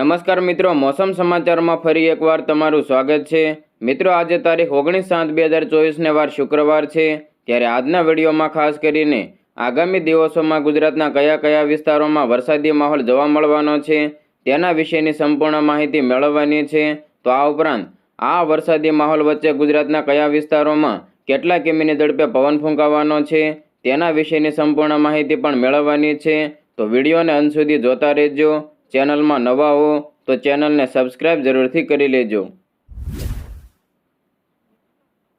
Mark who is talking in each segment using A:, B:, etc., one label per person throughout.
A: નમસ્કાર મિત્રો, મોસમ સમાચારમાં ફરી એકવાર તમારું સ્વાગત છે. મિત્રો, આજે તારીખ ઓગણીસ સાત બે હજાર ચોવીસને વાર શુક્રવાર છે. ત્યારે આજના વિડીયોમાં ખાસ કરીને આગામી દિવસોમાં ગુજરાતના કયા કયા વિસ્તારોમાં વરસાદી માહોલ જોવા મળવાનો છે, તેના વિશેની સંપૂર્ણ માહિતી મેળવવાની છે. તો આ ઉપરાંત, આ વરસાદી માહોલ વચ્ચે ગુજરાતના કયા વિસ્તારોમાં કેટલા કિમીની ઝડપે પવન ફૂંકાવાનો છે, તેના વિશેની સંપૂર્ણ માહિતી પણ મેળવવાની છે. તો વિડીયોને અંત સુધી જોતા રહેજો. ચેનલમાં નવા હો તો ચેનલને સબસ્ક્રાઈબ જરૂરથી કરી લેજો.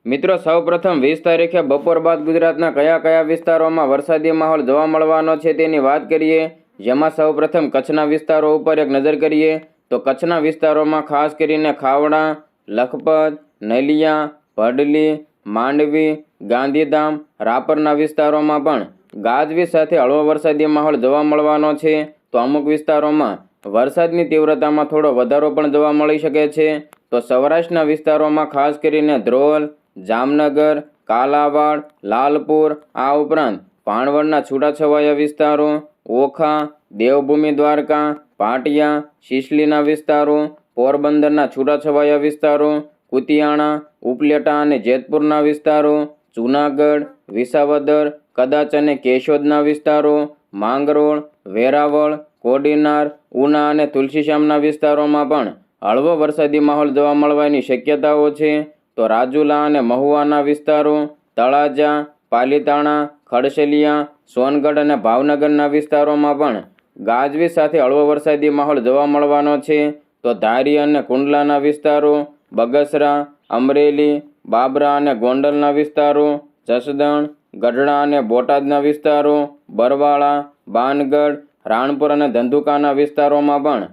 A: મિત્રો, સૌપ્રથમ વીસ તારીખે બપોર બાદ ગુજરાતના કયા કયા વિસ્તારોમાં વરસાદી માહોલ જોવા મળવાનો છે તેની વાત કરીએ. જેમાં સૌપ્રથમ કચ્છના વિસ્તારો ઉપર એક નજર કરીએ તો કચ્છના વિસ્તારોમાં ખાસ કરીને ખાવડા લખપત, નલિયા, ભડલી, માંડવી, ગાંધીધામ, રાપરના વિસ્તારોમાં પણ ગાજવી સાથે હળવો વરસાદી માહોલ જોવા મળવાનો છે. તો અમુક વિસ્તારોમાં વરસાદની તીવ્રતામાં થોડો વધારો પણ જોવા મળી શકે છે. તો સૌરાષ્ટ્રના વિસ્તારોમાં ખાસ કરીને ધ્રોલ, જામનગર, કાલાવાડ, લાલપુર, આ ઉપરાંત ભાણવડના છૂટાછવાયા વિસ્તારો, ઓખા, દેવભૂમિ દ્વારકા, પાટિયા, શિશલીના વિસ્તારો, પોરબંદરના છૂટાછવાયા વિસ્તારો, કુતિયાણા, ઉપલેટા અને જેતપુરના વિસ્તારો, જૂનાગઢ, વિસાવદર, કદાચ અને કેશોદના વિસ્તારો માંગરોળ, વેરાવળ, કોડીનાર, ઉના અને તુલસીશ્યામના વિસ્તારોમાં પણ હળવો વરસાદી માહોલ જોવા મળવાની શક્યતાઓ છે. તો રાજુલા અને મહુવાના વિસ્તારો, તળાજા, પાલીતાણા, ખડસલિયા, સોનગઢ અને ભાવનગરના વિસ્તારોમાં પણ ગાજવીજ સાથે હળવો વરસાદી માહોલ જોવા મળવાનો છે. તો ધારી અને કુંડલાના વિસ્તારો, બગસરા, અમરેલી, બાબરા અને ગોંડલના વિસ્તારો, જસદણ ગઢડા અને બોટાદના વિસ્તારો, બરવાળા, બાનગઢ, રાણપુર અને ધંધુકાના વિસ્તારોમાં પણ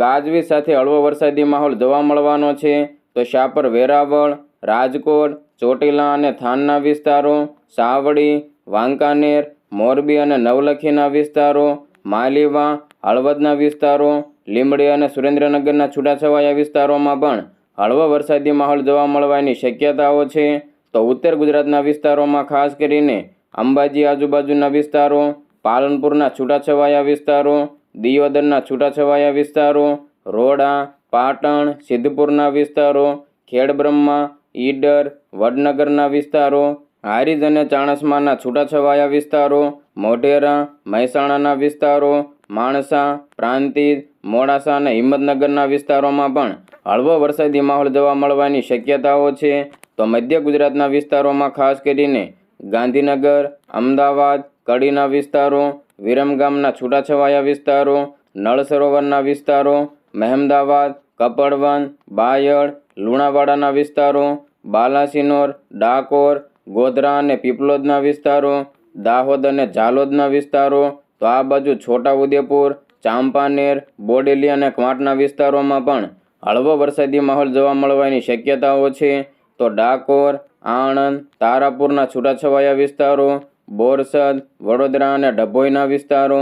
A: ગાજવીજ સાથે હળવો વરસાદી માહોલ જોવા મળવાનો છે. તો શાપર, વેરાવળ, રાજકોટ, ચોટીલા અને થાનના વિસ્તારો, સાવડી, વાંકાનેર, મોરબી અને નવલખીના વિસ્તારો, માલીવા, હળવદના વિસ્તારો, લીંબડી અને સુરેન્દ્રનગરના છૂટાછવાયા વિસ્તારોમાં પણ હળવો વરસાદી માહોલ જોવા મળવાની શક્યતાઓ છે. તો ઉત્તર ગુજરાતના વિસ્તારોમાં ખાસ કરીને અંબાજી આજુબાજુના વિસ્તારો, પાલનપુરના છૂટાછવાયા વિસ્તારો, દિયોદરના છૂટાછવાયા વિસ્તારો, રોડા, પાટણ, સિદ્ધપુરના વિસ્તારો, ખેડબ્રહ્મા, ઈડર, વડનગરના વિસ્તારો, હારીજ અને ચાણસમાના છૂટાછવાયા વિસ્તારો, મોઢેરા, મહેસાણાના વિસ્તારો, માણસા, પ્રાંતિજ, મોડાસા અને હિંમતનગરના વિસ્તારોમાં પણ હળવો વરસાદી માહોલ જોવા મળવાની શક્યતાઓ છે. તો મધ્ય ગુજરાતના વિસ્તારોમાં ખાસ કરીને ગાંધીનગર, અમદાવાદ, કડીના વિસ્તારો વિરમગામના છૂટાછવાયા વિસ્તારો નળ સરોવરના વિસ્તારો, મહેમદાવાદ કપડવન બાયડ, લુણાવાડાના વિસ્તારો, બાલાસિનોર, ડાકોર, ગોધરા અને પીપલોદના વિસ્તારો, દાહોદ અને ઝાલોદના વિસ્તારો, તો આ બાજુ છોટાઉદેપુર, ચાંપાનેર, બોડેલી અને ક્વાંટના વિસ્તારોમાં પણ હળવો વરસાદી માહોલ જોવા મળવાની શક્યતાઓ છે. તો ડાકોર, આણંદ, તારાપુરના છૂટાછવાયા વિસ્તારો, બોરસદ, વડોદરા અને ડભોઈના વિસ્તારો,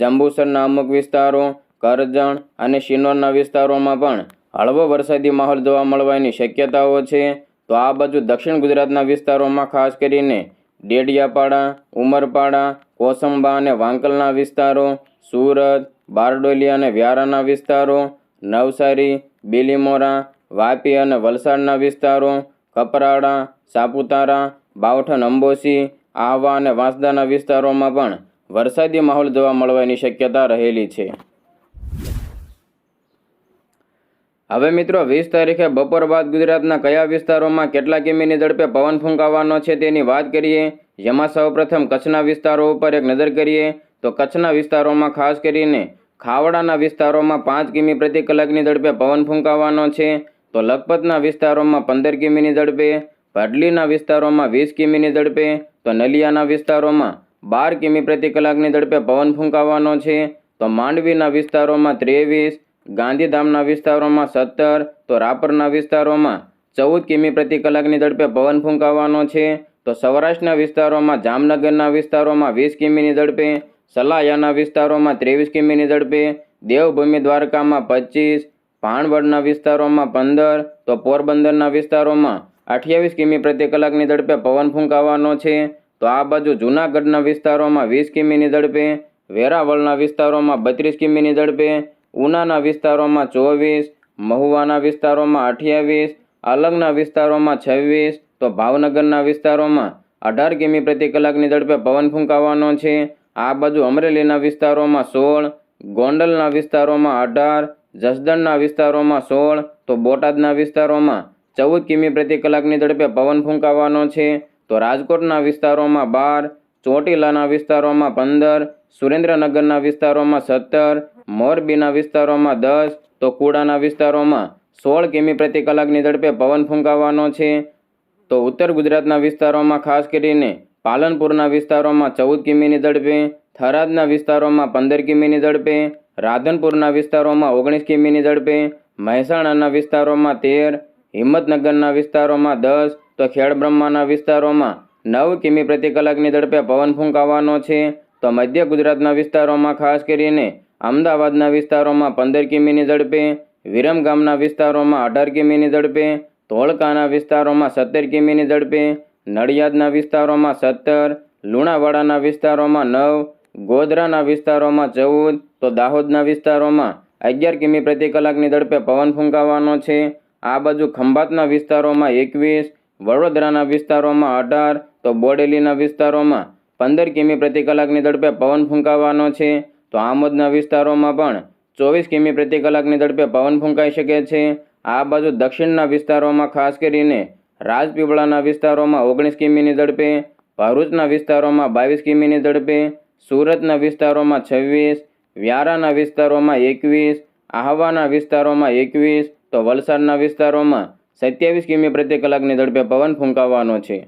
A: જંબુસરના અમુક વિસ્તારો, કરજણ અને શિનોરના વિસ્તારોમાં પણ હળવો વરસાદી માહોલ જોવા મળવાની શક્યતાઓ છે. તો આ બાજુ દક્ષિણ ગુજરાતના વિસ્તારોમાં ખાસ કરીને ડેડિયાપાડા, ઉમરપાડા, કોસંબા અને વાંકલના વિસ્તારો, સુરત, બારડોલી અને વ્યારાના વિસ્તારો, નવસારી, બિલીમોરા, વાપી અને વલસાડના વિસ્તારો કપરાડા, સાપુતારા બાવઠન અંબોસી આહવા અને વાંસદાના વિસ્તારોમાં પણ વરસાદી માહોલ જોવા મળવાની શક્યતા રહેલી છે. હવે મિત્રો, વીસ તારીખે બપોર બાદ ગુજરાતના કયા વિસ્તારોમાં કેટલા કિમીની ઝડપે પવન ફૂંકાવાનો છે તેની વાત કરીએ, જેમાં સૌપ્રથમ કચ્છના વિસ્તારો ઉપર એક નજર કરીએ, તો કચ્છના વિસ્તારોમાં ખાસ કરીને ખાવડાના વિસ્તારોમાં પાંચ કિમી પ્રતિ કલાકની ઝડપે પવન ફૂંકાવાનો છે. તો લખપતના વિસ્તારોમાં પંદર કિમીની ઝડપે ભાડલીના વિસ્તારોમાં વીસ કિમીની ઝડપે, તો નલિયાના વિસ્તારોમાં બાર કિમી પ્રતિ કલાકની ઝડપે પવન ફૂંકાવાનો છે. તો માંડવીના વિસ્તારોમાં ત્રેવીસ, ગાંધીધામના વિસ્તારોમાં સત્તર, તો રાપરના વિસ્તારોમાં ચૌદ કિમી પ્રતિ કલાકની ઝડપે પવન ફૂંકાવાનો છે. તો સૌરાષ્ટ્રના વિસ્તારોમાં જામનગરના વિસ્તારોમાં વીસ કિમીની ઝડપે, સલાયાના વિસ્તારોમાં ત્રેવીસ કિમીની ઝડપે, દેવભૂમિ દ્વારકામાં પચીસ ભાણવડના વિસ્તારોમાં પંદર, તો પોરબંદરના વિસ્તારોમાં અઠ્યાવીસ કિમી પ્રતિ કલાકની ઝડપે પવન ફૂંકાવાનો છે. તો આ બાજુ જૂનાગઢના વિસ્તારોમાં વીસ કિમીની ઝડપે, વેરાવળના વિસ્તારોમાં બત્રીસ કિમીની ઝડપે, ઉનાના વિસ્તારોમાં ચોવીસ, મહુવાના વિસ્તારોમાં અઠ્યાવીસ અલગના વિસ્તારોમાં છવ્વીસ, તો ભાવનગરના વિસ્તારોમાં અઢાર કિમી પ્રતિ કલાકની ઝડપે પવન ફૂંકાવાનો છે. આ બાજુ અમરેલીના વિસ્તારોમાં સોળ, ગોંડલના વિસ્તારોમાં અઢાર જસદણના વિસ્તારોમાં સોળ, તો બોટાદના વિસ્તારોમાં ચૌદ કિમી પ્રતિ કલાકની ઝડપે પવન ફૂંકાવાનો છે. તો રાજકોટના વિસ્તારોમાં બાર, ચોટીલાના વિસ્તારોમાં પંદર, સુરેન્દ્રનગરના વિસ્તારોમાં સત્તર, મોરબીના વિસ્તારોમાં દસ, તો કુડાના વિસ્તારોમાં સોળ કિમી પ્રતિ કલાકની ઝડપે પવન ફૂંકાવાનો છે. તો ઉત્તર ગુજરાતના વિસ્તારોમાં ખાસ કરીને પાલનપુરના વિસ્તારોમાં ચૌદ કિમીની ઝડપે થરાદના વિસ્તારોમાં પંદર કિમીની ઝડપે, રાધનપુરના વિસ્તારોમાં ઓગણીસ કિમીની ઝડપે, મહેસાણાના વિસ્તારોમાં તેર, હિંમતનગરના વિસ્તારોમાં દસ, તો ખેડબ્રહ્માના વિસ્તારોમાં નવ કિમી પ્રતિ કલાકની ઝડપે પવન ફૂંકાવાનો છે. તો મધ્ય ગુજરાતના વિસ્તારોમાં ખાસ કરીને અમદાવાદના વિસ્તારોમાં પંદર કિમીની ઝડપે વિરમગામના વિસ્તારોમાં અઢાર કિમીની ઝડપે, ધોળકાના વિસ્તારોમાં સત્તર કિમીની ઝડપે, નડિયાદના વિસ્તારોમાં સત્તર, લુણાવાડાના વિસ્તારોમાં નવ ગોધરાના વિસ્તારોમાં ચૌદ, તો દાહોદના વિસ્તારોમાં અગિયાર કિમી પ્રતિ કલાકની ઝડપે પવન ફૂંકાવાનો છે. આ બાજુ ખંભાતના વિસ્તારોમાં એકવીસ, વડોદરાના વિસ્તારોમાં અઢાર, તો બોડેલીના વિસ્તારોમાં પંદર કિમી પ્રતિ કલાકની ઝડપે પવન ફૂંકાવાનો છે. તો આમોદના વિસ્તારોમાં પણ ચોવીસ કિમી પ્રતિ કલાકની ઝડપે પવન ફૂંકાઈ શકે છે. આ બાજુ દક્ષિણના વિસ્તારોમાં ખાસ કરીને રાજપીપળાના વિસ્તારોમાં ઓગણીસ કિમીની ઝડપે, ભરૂચના વિસ્તારોમાં બાવીસ કિમીની ઝડપે સુરતના વિસ્તારોમાં છવ્વીસ, વ્યારાના વિસ્તારોમાં એકવીસ, આહવાના વિસ્તારોમાં એકવીસ, તો વલસાડના વિસ્તારોમાં સત્યાવીસ કિમી પ્રતિ કલાકની ઝડપે પવન ફૂંકાવાનો છે.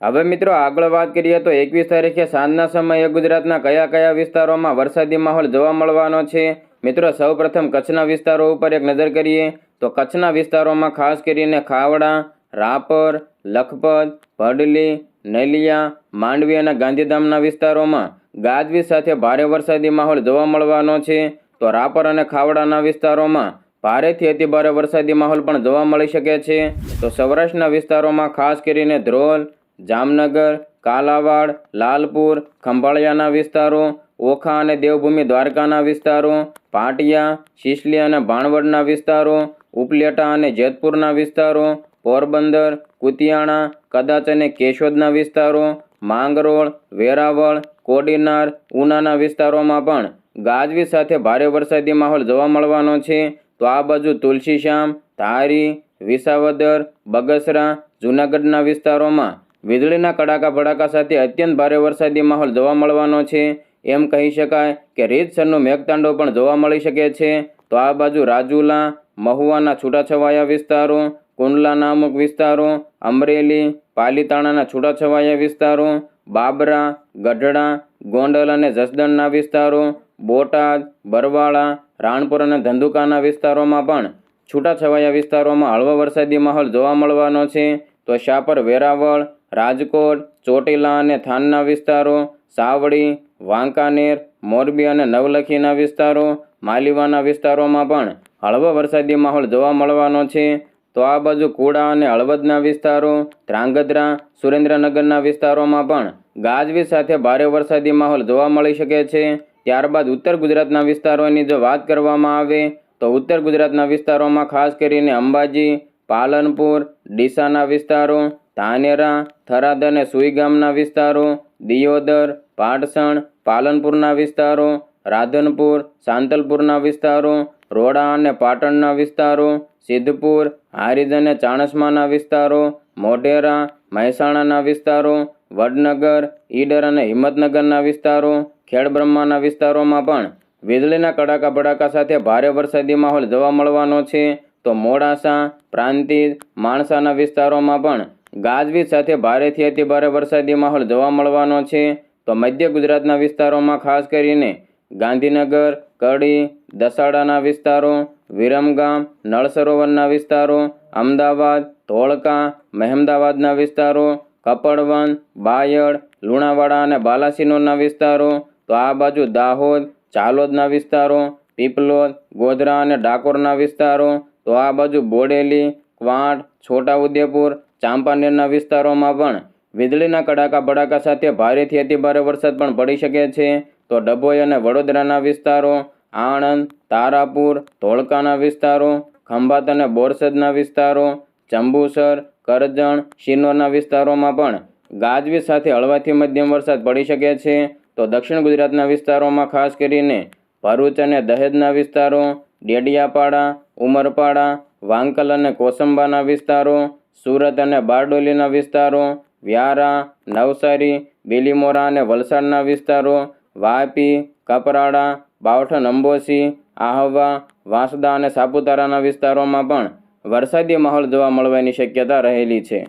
A: હવે મિત્રો આગળ વાત કરીએ તો એકવીસ તારીખે સાંજના સમયે ગુજરાતના કયા કયા વિસ્તારોમાં વરસાદી માહોલ જોવા મળવાનો છે? મિત્રો સૌપ્રથમ કચ્છના વિસ્તારો ઉપર એક નજર કરીએ તો કચ્છના વિસ્તારોમાં ખાસ કરીને ખાવડા, રાપર, લખપત ભડલી નલિયા, માંડવી અને ગાંધીધામના વિસ્તારોમાં ગાજવીજ સાથે ભારે વરસાદી માહોલ જોવા મળવાનો છે. તો રાપર અને ખાવડાના વિસ્તારોમાં ભારેથી અતિ ભારે વરસાદી માહોલ પણ જોવા મળી શકે છે. તો સૌરાષ્ટ્રના વિસ્તારોમાં ખાસ કરીને ધ્રોલ, જામનગર, કાલાવાડ, લાલપુર, ખંભાળિયાના વિસ્તારો, ઓખા અને દેવભૂમિ દ્વારકાના વિસ્તારો, પાટિયા, શિશલી અને ભાણવડના વિસ્તારો, ઉપલેટા અને જેતપુરના વિસ્તારો, પોરબંદર, કુતિયાણા કદાચ અને કેશોદના વિસ્તારો, માંગરોળ, વેરાવળ, કોડીનાર, ઉનાના વિસ્તારોમાં પણ ગાજવી સાથે ભારે વરસાદી માહોલ જોવા મળવાનો છે. તો આ બાજુ તુલસીશ્યામ, ધારી, વિસાવદર, બગસરા, જૂનાગઢના વિસ્તારોમાં વીજળીના કડાકા ભડાકા સાથે અત્યંત ભારે વરસાદી માહોલ જોવા મળવાનો છે. એમ કહી શકાય કે રીતસરનું મેઘતાંડવ પણ જોવા મળી શકે છે. તો આ બાજુ રાજુલા, મહુવાના છૂટાછવાયા વિસ્તારો કુંડલાના નામક વિસ્તારો, અમરેલી, પાલીતાણાના છૂટાછવાયા વિસ્તારો, બાબરા, ગઢડા, ગોંડલ અને જસદણના વિસ્તારો, બોટાદ, બરવાળા, રાણપુર અને ધંધુકાના વિસ્તારોમાં પણ છૂટાછવાયા વિસ્તારોમાં હળવો વરસાદી માહોલ જોવા મળવાનો છે. તો શાપર, વેરાવળ, રાજકોટ, ચોટીલા અને થાનના વિસ્તારો, સાવડી, વાંકાનેર, મોરબી અને નવલખીના વિસ્તારો, માલીવાના વિસ્તારોમાં પણ હળવો વરસાદી માહોલ જોવા મળવાનો છે. તો આ બાજુ કુડા અને હળવદના વિસ્તારો, ધ્રાંગધ્રા, સુરેન્દ્રનગરના વિસ્તારોમાં પણ ગાજવીજ સાથે ભારે વરસાદી માહોલ જોવા મળી શકે છે. ત્યારબાદ ઉત્તર ગુજરાતના વિસ્તારોની જો વાત કરવામાં આવે, તો ઉત્તર ગુજરાતના વિસ્તારોમાં ખાસ કરીને અંબાજી, પાલનપુર, ડીસાના વિસ્તારો, ધાનેરા, થરાદ અને સુઈગામના વિસ્તારો, દિયોદર, પાટસણ, પાલનપુરના વિસ્તારો, રાધનપુર, સાંતલપુરના વિસ્તારો રોડા અને પાટણના વિસ્તારો, સિદ્ધપુર હારીજ અને ચાણસ્માના વિસ્તારો, મોઢેરા, મહેસાણાના વિસ્તારો, વડનગર, ઈડર અને હિંમતનગરના વિસ્તારો, ખેડબ્રહ્માના વિસ્તારોમાં પણ વીજળીના કડાકા ભડાકા સાથે ભારે વરસાદી માહોલ જોવા મળવાનો છે. તો મોડાસા, પ્રાંતિજ, માણસાના વિસ્તારોમાં પણ ગાજવીજ સાથે ભારેથી અતિ ભારે વરસાદી માહોલ જોવા મળવાનો છે. તો મધ્ય ગુજરાતના વિસ્તારોમાં ખાસ કરીને ગાંધીનગર કડી, દસાડાના વિસ્તારો, વિરમગામ નળ સરોવરના વિસ્તારો, અમદાવાદ, ધોળકા, મહેમદાવાદના વિસ્તારો, કપડવન, બાયડ, લુણાવાડા અને બાલાસિનોરના વિસ્તારો, તો આ બાજુ દાહોદ, ચાલોદના વિસ્તારો, પીપલોદ, ગોધરા અને ડાકોરના વિસ્તારો, તો આ બાજુ બોડેલી, ક્વાંટ, છોટાઉદેપુર, ચાંપાનેરના વિસ્તારોમાં પણ વીજળીના કડાકા ભડાકા સાથે ભારેથી અતિભારે વરસાદ પણ પડી શકે છે. તો ડભોઈ અને વડોદરાના વિસ્તારો, આણંદ, તારાપુર, ધોળકાના વિસ્તારો, ખંભાત અને બોરસદના વિસ્તારો, જંબુસર, કરજણ, શિનોરના વિસ્તારોમાં પણ ગાજવીજ સાથે હળવાથી મધ્યમ વરસાદ પડી શકે છે. તો દક્ષિણ ગુજરાતના વિસ્તારોમાં ખાસ કરીને ભરૂચ અને દહેજના વિસ્તારો, ડેડિયાપાડા, ઉમરપાડા, વાંકલ અને કોસંબાના વિસ્તારો, સુરત અને બારડોલીના વિસ્તારો, વ્યારા, નવસારી, બિલીમોરા અને વલસાડના વિસ્તારો વાપી, કપરાડા બાવઠન અંબોસી આહવા, વાંસદા અને સાપુતારાના વિસ્તારોમાં પણ વરસાદી માહોલ જોવા મળવાની શક્યતા રહેલી છે.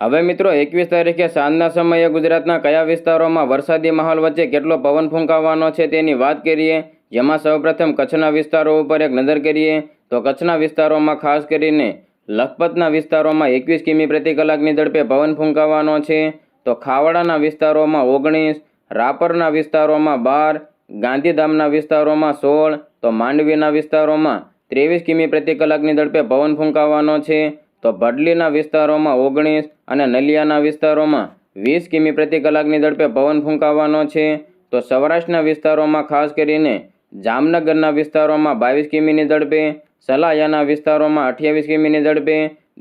A: હવે મિત્રો, એકવીસ તારીખે સાંજના સમયે ગુજરાતના કયા વિસ્તારોમાં વરસાદી માહોલ વચ્ચે કેટલો પવન ફૂંકાવાનો છે તેની વાત કરીએ, જેમાં સૌપ્રથમ કચ્છના વિસ્તારો ઉપર એક નજર કરીએ, તો કચ્છના વિસ્તારોમાં ખાસ કરીને લખપતના વિસ્તારોમાં એકવીસ કિમી પ્રતિ કલાકની ઝડપે પવન ફૂંકાવાનો છે. તો ખાવડાના વિસ્તારોમાં ઓગણીસ, રાપરના વિસ્તારોમાં બાર, ગાંધીધામના વિસ્તારોમાં સોળ, તો માંડવીના વિસ્તારોમાં ત્રેવીસ કિમી પ્રતિ કલાકની ઝડપે પવન ફૂંકાવાનો છે. તો ભડલીના વિસ્તારોમાં ઓગણીસ અને નલિયાના વિસ્તારોમાં વીસ કિમી પ્રતિ કલાકની ઝડપે પવન ફૂંકાવાનો છે. તો સૌરાષ્ટ્રના વિસ્તારોમાં ખાસ કરીને જામનગરના વિસ્તારોમાં બાવીસ કિમીની ઝડપે, સલાયાના વિસ્તારોમાં અઠ્યાવીસ કિમીની ઝડપે,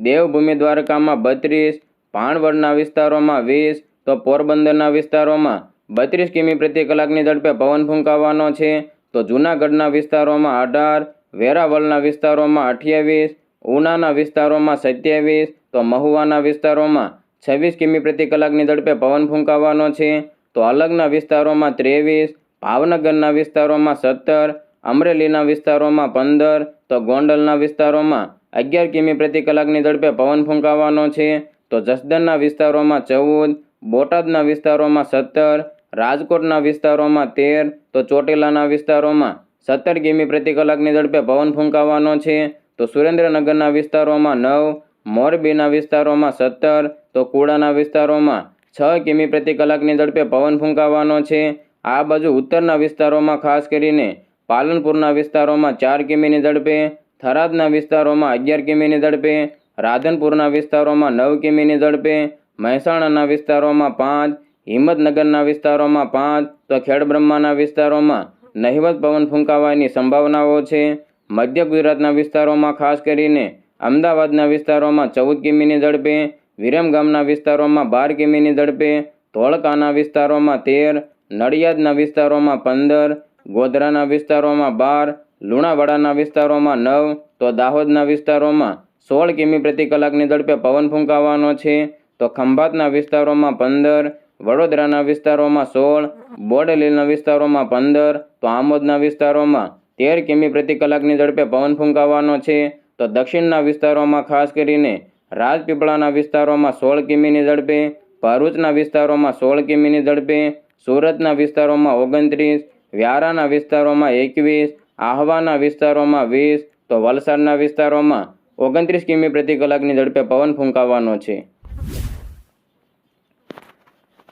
A: દેવભૂમિ દ્વારકામાં બત્રીસ ભાણવડના વિસ્તારોમાં વીસ, તો પોરબંદરના વિસ્તારોમાં બત્રીસ કિમી પ્રતિ કલાકની ઝડપે પવન ફૂંકાવાનો છે. તો જૂનાગઢના વિસ્તારોમાં અઢાર, વેરાવળના વિસ્તારોમાં અઠ્યાવીસ, ઉનાના વિસ્તારોમાં સત્યાવીસ, તો મહુવાના વિસ્તારોમાં છવ્વીસ કિમી પ્રતિ કલાકની ઝડપે પવન ફૂંકાવાનો છે. તો અલગના વિસ્તારોમાં ત્રેવીસ, ભાવનગરના વિસ્તારોમાં સત્તર, અમરેલીના વિસ્તારોમાં પંદર, તો ગોંડલના વિસ્તારોમાં અગિયાર કિમી પ્રતિ કલાકની ઝડપે પવન ફૂંકાવાનો છે. તો જસદણના વિસ્તારોમાં ચૌદ, બોટાદના વિસ્તારોમાં સત્તર, રાજકોટના વિસ્તારોમાં તેર, તો ચોટીલાના વિસ્તારોમાં સત્તર કિમી પ્રતિ કલાકની ઝડપે પવન ફૂંકાવાનો છે. તો સુરેન્દ્રનગરના વિસ્તારોમાં નવ, મોરબીના વિસ્તારોમાં સત્તર, તો કુડાના વિસ્તારોમાં છ કિમી પ્રતિ કલાકની ઝડપે પવન ફૂંકાવાનો છે. આ બાજુ ઉત્તરના વિસ્તારોમાં ખાસ કરીને પાલનપુરના વિસ્તારોમાં ચાર કિમીની ઝડપે, થરાદના વિસ્તારોમાં અગિયાર કિમીની ઝડપે રાધનપુરના વિસ્તારોમાં નવ કિમીની ઝડપે, મહેસાણાના વિસ્તારોમાં પાંચ, હિંમતનગરના વિસ્તારોમાં પાંચ, તો ખેડબ્રહ્માના વિસ્તારોમાં નહિવત પવન ફૂંકાવાની સંભાવનાઓ છે. મધ્ય ગુજરાતના વિસ્તારોમાં ખાસ કરીને અમદાવાદના વિસ્તારોમાં ચૌદ કિમીની ઝડપે વિરમગામના વિસ્તારોમાં બાર કિમીની ઝડપે, ધોળકાના વિસ્તારોમાં તેર, નડિયાદના વિસ્તારોમાં પંદર, ગોધરાના વિસ્તારોમાં બાર, લુણાવાડાના વિસ્તારોમાં નવ, તો દાહોદના વિસ્તારોમાં સોળ કિમી પ્રતિ કલાકની ઝડપે પવન ફૂંકાવાનો છે. તો ખંભાતના વિસ્તારોમાં પંદર, વડોદરાના વિસ્તારોમાં સોળ, બોડેલીના વિસ્તારોમાં પંદર, તો આમોદના વિસ્તારોમાં તેર કિમી પ્રતિ કલાકની ઝડપે પવન ફૂંકાવાનો છે. તો દક્ષિણના વિસ્તારોમાં ખાસ કરીને રાજપીપળાના વિસ્તારોમાં સોળ કિમીની ઝડપે, ભરૂચના વિસ્તારોમાં સોળ કિમીની ઝડપે, સુરતના વિસ્તારોમાં ઓગણત્રીસ, વ્યારાના વિસ્તારોમાં એકવીસ, આહવાના વિસ્તારોમાં વીસ, તો વલસાડના વિસ્તારોમાં ઓગણત્રીસ કિમી પ્રતિ કલાકની ઝડપે પવન ફૂંકાવાનો છે.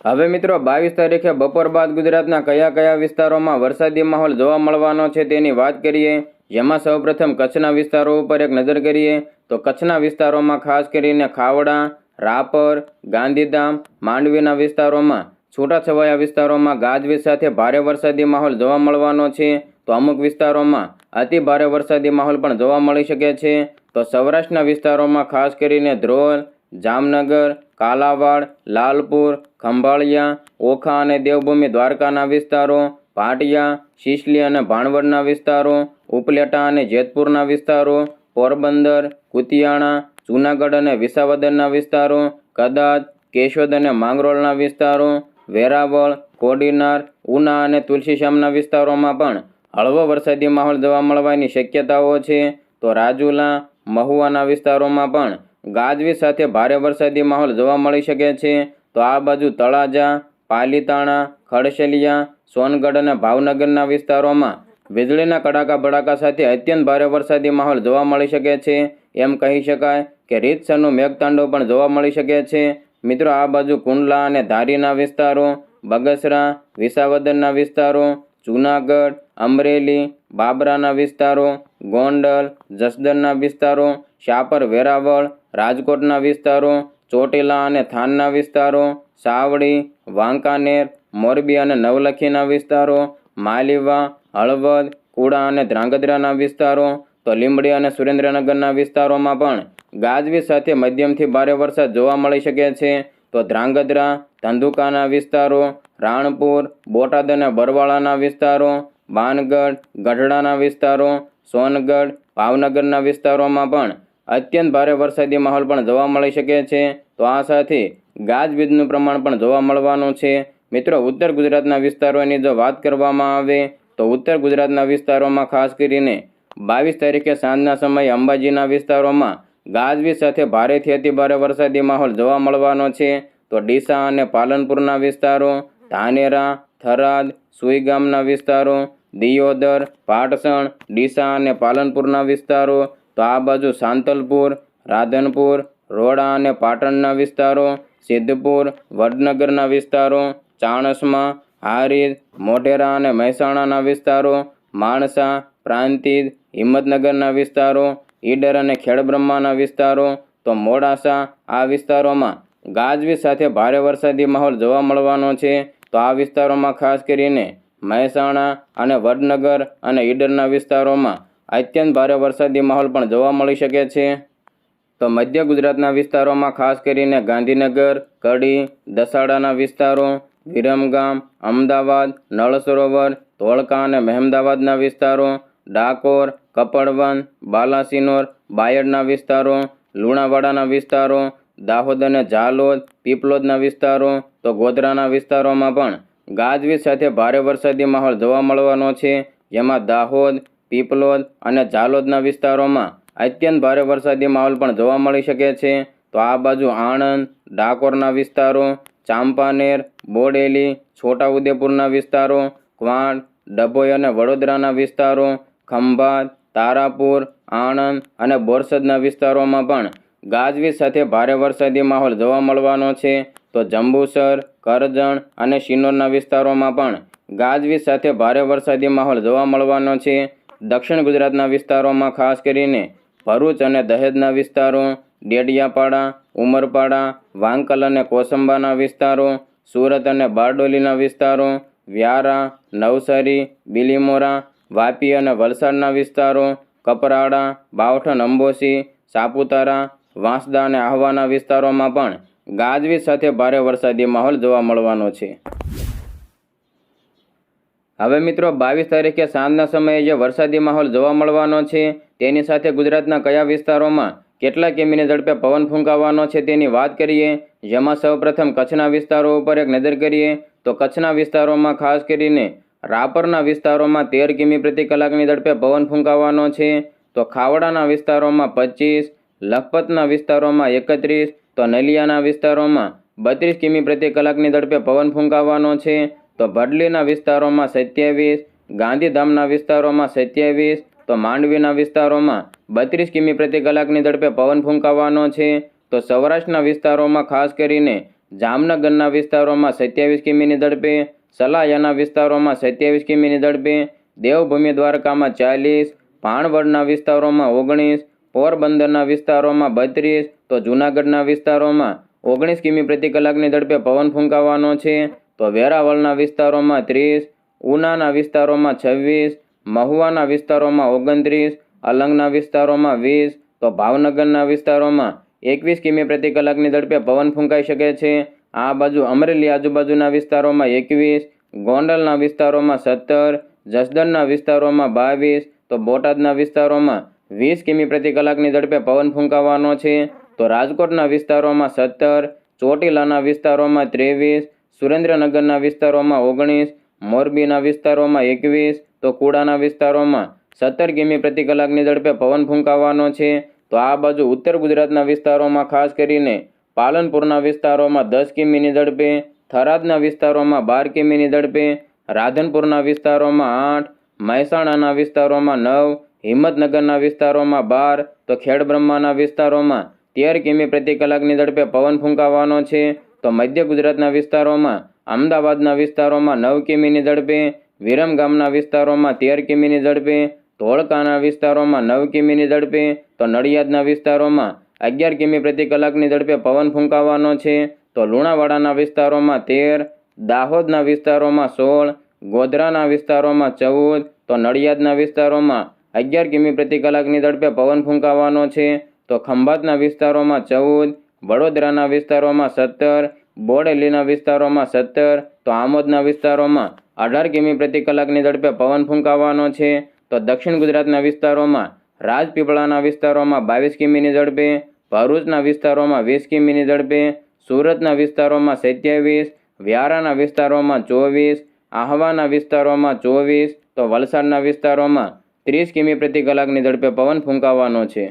A: હવે મિત્રો, બાવીસ તારીખે બપોર બાદ ગુજરાતના કયા કયા વિસ્તારોમાં વરસાદી માહોલ જોવા મળવાનો છે તેની વાત કરીએ. જેમાં સૌપ્રથમ કચ્છના વિસ્તારો ઉપર એક નજર કરીએ તો કચ્છના વિસ્તારોમાં ખાસ કરીને ખાવડા, રાપર, ગાંધીધામ, માંડવીના વિસ્તારોમાં, છૂટાછવાયા વિસ્તારોમાં ગાજવીજ સાથે ભારે વરસાદી માહોલ જોવા મળવાનો છે. તો અમુક વિસ્તારોમાં અતિ ભારે વરસાદી માહોલ પણ જોવા મળી શકે છે. તો સૌરાષ્ટ્રના વિસ્તારોમાં ખાસ કરીને ધ્રોલ જામનગર, કાલાવાડ, લાલપુર, ખંભાળિયા, ઓખા અને દેવભૂમિ દ્વારકાના વિસ્તારો ભાટિયા શિશલી અને ભાણવડના વિસ્તારો, ઉપલેટા અને જેતપુરના વિસ્તારો, પોરબંદર, કુતિયાણા, જૂનાગઢ અને વિસાવદરના વિસ્તારો, કદાચ કેશોદ અને માંગરોળના વિસ્તારો, વેરાવળ, કોડીનાર, ઉના અને તુલસીશ્યામના વિસ્તારોમાં પણ હળવો વરસાદી માહોલ જોવા મળવાની શક્યતાઓ છે. તો રાજુલા મહુવાના વિસ્તારોમાં પણ ગાજવીજ સાથે ભારે વરસાદી માહોલ જોવા મળી શકે છે. તો આ બાજુ તળાજા, પાલીતાણા, ખડશેલિયા, સોનગઢ અને ભાવનગરના વિસ્તારોમાં વીજળીના કડાકા ભડાકા સાથે અત્યંત ભારે વરસાદી માહોલ જોવા મળી શકે છે. એમ કહી શકાય કે રીતસરનું મેઘતાંડવ પણ જોવા મળી શકે છે. મિત્રો, આ બાજુ કુંડલા અને ધારીના વિસ્તારો, બગસરા, વિસાવદરના વિસ્તારો, જૂનાગઢ, અમરેલી, બાબરાના વિસ્તારો ગોંડલ, જસદણના વિસ્તારો, શાપર વેરાવળ, રાજકોટના વિસ્તારો, ચોટીલા અને થાનના વિસ્તારો, સાવડી, વાંકાનેર, મોરબી અને નવલખીના વિસ્તારો, માલીવા, હળવદ, કુડા અને ધ્રાંગધ્રાના વિસ્તારો, તો લીંબડી અને સુરેન્દ્રનગરના વિસ્તારોમાં પણ ગાજવી સાથે મધ્યમથી ભારે વરસાદ જોવા મળી શકે છે. તો ધ્રાંગધ્રા, ધંધુકાના વિસ્તારો, રાણપુર, બોટાદ અને બરવાળાના વિસ્તારો, બાનગઢ, ગઢડાના વિસ્તારો સોનગઢ, ભાવનગરના વિસ્તારોમાં પણ અત્યંત ભારે વરસાદી માહોલ પણ જોવા મળી શકે છે. તો આ સાથે ગાજવીજનું પ્રમાણ પણ જોવા મળવાનું છે. મિત્રો, ઉત્તર ગુજરાતના વિસ્તારોની જો વાત કરવામાં આવે, તો ઉત્તર ગુજરાતના વિસ્તારોમાં ખાસ કરીને બાવીસ તારીખે સાંજના સમયે અંબાજીના વિસ્તારોમાં ગાજવીજ સાથે ભારેથી અતિ ભારે વરસાદી માહોલ જોવા મળવાનો છે. તો ડીસા અને પાલનપુરના વિસ્તારો, ધાનેરા, થરાદ, સુઈગામના વિસ્તારો દિયોદર, પાટસણ, ડીસા અને પાલનપુરના વિસ્તારો, તો આ બાજુ સાંતલપુર, રાધનપુર, રોડા અને પાટણના વિસ્તારો, સિદ્ધપુર, વડનગરના વિસ્તારો, ચાણસમા હારીજ મોઢેરા અને મહેસાણાના વિસ્તારો, માણસા, પ્રાંતિજ, હિંમતનગરના વિસ્તારો, ઈડર અને ખેડબ્રહ્માના વિસ્તારો, તો મોડાસા, આ વિસ્તારોમાં ગાજવીજ સાથે ભારે વરસાદી માહોલ જોવા મળવાનો છે. તો આ વિસ્તારોમાં ખાસ કરીને મહેસાણા અને વડનગર અને ઈડરના વિસ્તારોમાં અત્યંત ભારે વરસાદી માહોલ પણ જોવા મળી શકે છે. તો મધ્ય ગુજરાતના વિસ્તારોમાં ખાસ કરીને ગાંધીનગર, કડી, દસાડાના વિસ્તારો, વિરમગામ, અમદાવાદ નળ સરોવર ધોળકા અને મહેમદાવાદના વિસ્તારો, ડાકોર, કપડવન, બાલાસિનોર, બાયડના વિસ્તારો, લુણાવાડાના વિસ્તારો, દાહોદ અને ઝાલોદ, પીપલોદના વિસ્તારો, તો ગોધરાના વિસ્તારોમાં પણ ગાજવીજ સાથે ભારે વરસાદી માહોલ જોવા મળવાનો છે. જેમાં દાહોદ, પીપલોદ અને ઝાલોદના વિસ્તારોમાં અત્યંત ભારે વરસાદી માહોલ પણ જોવા મળી શકે છે. તો આ બાજુ આણંદ, ડાકોરના વિસ્તારો, ચાંપાનેર, બોડેલી, છોટાઉદેપુરના વિસ્તારો ક્વાંટ ડભોઈ અને વડોદરાના વિસ્તારો, ખંભાત, તારાપુર, આણંદ અને બોરસદના વિસ્તારોમાં પણ ગાજવીજ સાથે ભારે વરસાદી માહોલ જોવા મળવાનો છે. તો જંબુસર, કરજણ અને શિનોરના વિસ્તારોમાં પણ ગાજવીજ સાથે ભારે વરસાદી માહોલ જોવા મળવાનો છે. દક્ષિણ ગુજરાતના વિસ્તારોમાં ખાસ કરીને ભરૂચ અને દહેજના વિસ્તારો, ડેડિયાપાડા, ઉમરપાડા, વાંકલ અને કોસંબાના વિસ્તારો, સુરત અને બારડોલીના વિસ્તારો, વ્યારા, નવસારી, બિલીમોરા, વાપી અને વલસાડના વિસ્તારો, કપરાડા બાવઠણ અંબોસી સાપુતારા વાંસદા અને આહવાના વિસ્તારોમાં પણ ગાજવીજ સાથે ભારે વરસાદી માહોલ જોવા મળવાનો છે. હવે મિત્રો બાવીસ તારીખે સાંજના સમયે જે વરસાદી માહોલ જોવા મળવાનો છે, તેની સાથે ગુજરાતના કયા વિસ્તારોમાં કેટલા કિમીની ઝડપે પવન ફૂંકાવાનો છે તેની વાત કરીએ, જેમાં સૌપ્રથમ કચ્છના વિસ્તારો ઉપર એક નજર કરીએ, તો કચ્છના વિસ્તારોમાં ખાસ કરીને રાપરના વિસ્તારોમાં તેર કિમી પ્રતિ કલાકની ઝડપે પવન ફૂંકાવાનો છે, તો ખાવડાના વિસ્તારોમાં પચીસ લખપતના વિસ્તારોમાં એકત્રીસ, તો નલિયાના વિસ્તારોમાં બત્રીસ કિમી પ્રતિ કલાકની ઝડપે પવન ફૂંકાવાનો છે. તો ભડલીના વિસ્તારોમાં સત્યાવીસ, ગાંધીધામના વિસ્તારોમાં સત્યાવીસ, તો માંડવીના વિસ્તારોમાં બત્રીસ કિમી પ્રતિ કલાકની ઝડપે પવન ફૂંકાવાનો છે. તો સૌરાષ્ટ્રના વિસ્તારોમાં ખાસ કરીને જામનગરના વિસ્તારોમાં સત્યાવીસ કિમીની ઝડપે, સલાયાના વિસ્તારોમાં સત્યાવીસ કિમીની ઝડપે, દેવભૂમિ દ્વારકામાં ચાલીસ ભાણવડના વિસ્તારોમાં ઓગણીસ પોરબંદરના વિસ્તારોમાં બત્રીસ, તો જૂનાગઢના વિસ્તારોમાં ઓગણીસ કિમી પ્રતિ કલાકની ઝડપે પવન ફૂંકાવાનો છે. તો વેરાવળના વિસ્તારોમાં ત્રીસ, ઉનાના વિસ્તારોમાં છવ્વીસ, મહુવાના વિસ્તારોમાં ઓગણત્રીસ, અલંગના વિસ્તારોમાં વીસ, તો ભાવનગરના વિસ્તારોમાં એકવીસ કિમી પ્રતિ કલાકની ઝડપે પવન ફૂંકાઈ શકે છે. આ બાજુ અમરેલી આજુબાજુના વિસ્તારોમાં એકવીસ, ગોંડલના વિસ્તારોમાં સત્તર, જસદણના વિસ્તારોમાં બાવીસ, તો બોટાદના વિસ્તારોમાં વીસ કિમી પ્રતિ કલાકની ઝડપે પવન ફૂંકાવાનો છે. તો રાજકોટના વિસ્તારોમાં સત્તર, ચોટીલાના વિસ્તારોમાં ત્રેવીસ, સુરેન્દ્રનગરના વિસ્તારોમાં ઓગણીસ, મોરબીના વિસ્તારોમાં એકવીસ, તો કુડાના વિસ્તારોમાં સત્તર કિમી પ્રતિ કલાકની ઝડપે પવન ફૂંકાવાનો છે. તો આ બાજુ ઉત્તર ગુજરાતના વિસ્તારોમાં ખાસ કરીને પાલનપુરના વિસ્તારોમાં દસ કિમીની ઝડપે, થરાદના વિસ્તારોમાં બાર કિમીની ઝડપે, રાધનપુરના વિસ્તારોમાં આઠ, મહેસાણાના વિસ્તારોમાં નવ હિંમતનગરના વિસ્તારોમાં બાર, તો ખેડબ્રહ્માના વિસ્તારોમાં તેર કિમી પ્રતિ કલાકની ઝડપે પવન ફૂંકાવાનો છે. તો મધ્ય ગુજરાતના વિસ્તારોમાં, અમદાવાદના વિસ્તારોમાં નવ કિમીની ઝડપે વિરમગામના વિસ્તારોમાં તેર કિમીની ઝડપે, ધોળકાના વિસ્તારોમાં નવ કિમીની ઝડપે, તો નડિયાદના વિસ્તારોમાં અગિયાર કિમી પ્રતિ કલાકની ઝડપે પવન ફૂંકાવાનો છે. તો લુણાવાડાના વિસ્તારોમાં તેર, દાહોદના વિસ્તારોમાં સોળ, ગોધરાના વિસ્તારોમાં ચૌદ, તો નડિયાદના વિસ્તારોમાં અગિયાર કિમી પ્રતિ કલાકની ઝડપે પવન ફૂંકાવાનો છે. તો ખંભાતના વિસ્તારોમાં ચૌદ, વડોદરાના વિસ્તારોમાં સત્તર, બોડેલીના વિસ્તારોમાં સત્તર, તો આમોદના વિસ્તારોમાં અઢાર કિમી પ્રતિ કલાકની ઝડપે પવન ફૂંકાવાનો છે. તો દક્ષિણ ગુજરાતના વિસ્તારોમાં રાજપીપળાના વિસ્તારોમાં બાવીસ કિમીની ઝડપે, ભરૂચના વિસ્તારોમાં વીસ કિમીની ઝડપે, સુરતના વિસ્તારોમાં સત્યાવીસ, વ્યારાના વિસ્તારોમાં ચોવીસ, આહવાના વિસ્તારોમાં ચોવીસ, તો વલસાડના વિસ્તારોમાં ત્રીસ કિમી પ્રતિ કલાકની ઝડપે પવન ફૂંકાવાનો છે.